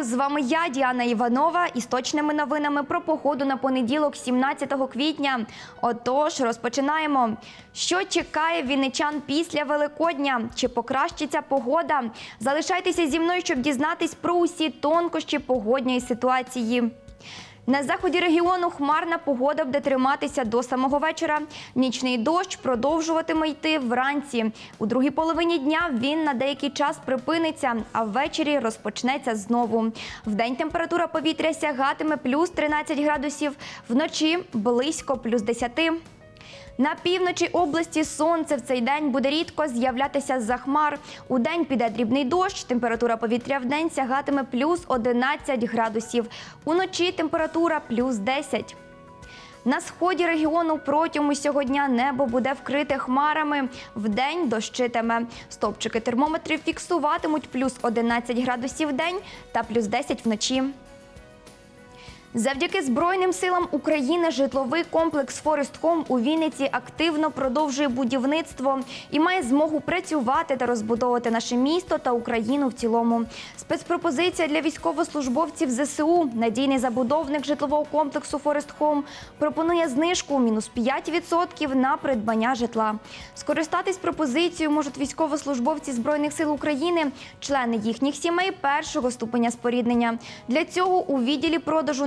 З вами я, Діана Іванова, із точними новинами про погоду на понеділок, 17 квітня. Отож, розпочинаємо. Що чекає вінничан після Великодня? Чи покращиться погода? Залишайтеся зі мною, щоб дізнатись про усі тонкощі погодньої ситуації. На заході регіону хмарна погода буде триматися до самого вечора. Нічний дощ продовжуватиме йти вранці. У другій половині дня він на деякий час припиниться, а ввечері розпочнеться знову. Вдень температура повітря сягатиме плюс 13 градусів, вночі близько плюс 10. На півночі області сонце в цей день буде рідко з'являтися з-за хмар. У день піде дрібний дощ, температура повітря в день сягатиме плюс 11 градусів. Уночі температура плюс 10. На сході регіону протягом усього дня небо буде вкрите хмарами. Вдень дощитиме. Стопчики термометрів фіксуватимуть плюс 11 градусів в день та плюс 10 вночі. Завдяки Збройним силам України житловий комплекс Форест Хом у Вінниці активно продовжує будівництво і має змогу працювати та розбудовувати наше місто та Україну в цілому. Спецпропозиція для військовослужбовців ЗСУ. Надійний забудовник житлового комплексу Форест Хом пропонує знижку мінус 5% на придбання житла. Скористатись пропозицією можуть військовослужбовці Збройних сил України, члени їхніх сімей першого ступеня споріднення. Для цього у відділі продажу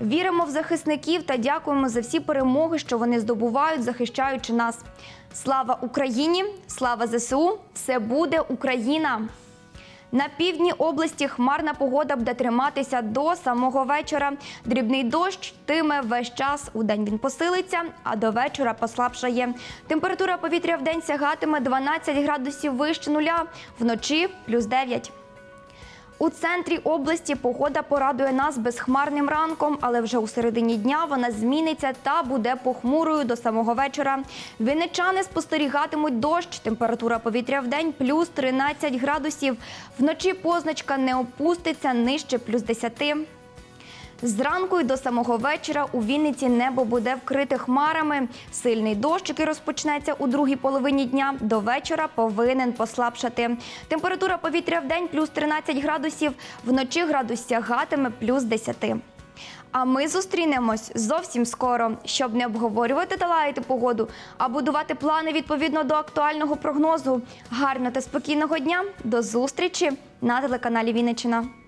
Віримо в захисників та дякуємо за всі перемоги, що вони здобувають, захищаючи нас. Слава Україні! Слава ЗСУ! Все буде Україна! На півдні області хмарна погода буде триматися до самого вечора. Дрібний дощ тиме весь час. У день він посилиться, а до вечора послабшає. Температура повітря в день сягатиме 12 градусів вище нуля, вночі плюс 9. У центрі області погода порадує нас безхмарним ранком, але вже у середині дня вона зміниться та буде похмурою до самого вечора. Вінничани спостерігатимуть дощ. Температура повітря в день плюс 13 градусів. Вночі позначка не опуститься нижче плюс 10. Зранку й до самого вечора у Вінниці небо буде вкрите хмарами. Сильний дощ, який розпочнеться у другій половині дня, до вечора повинен послабшати. Температура повітря в день плюс 13 градусів, вночі градус сягатиме плюс 10. А ми зустрінемось зовсім скоро, щоб не обговорювати та лаяти погоду, а будувати плани відповідно до актуального прогнозу. Гарного та спокійного дня. До зустрічі на телеканалі Вінниччина.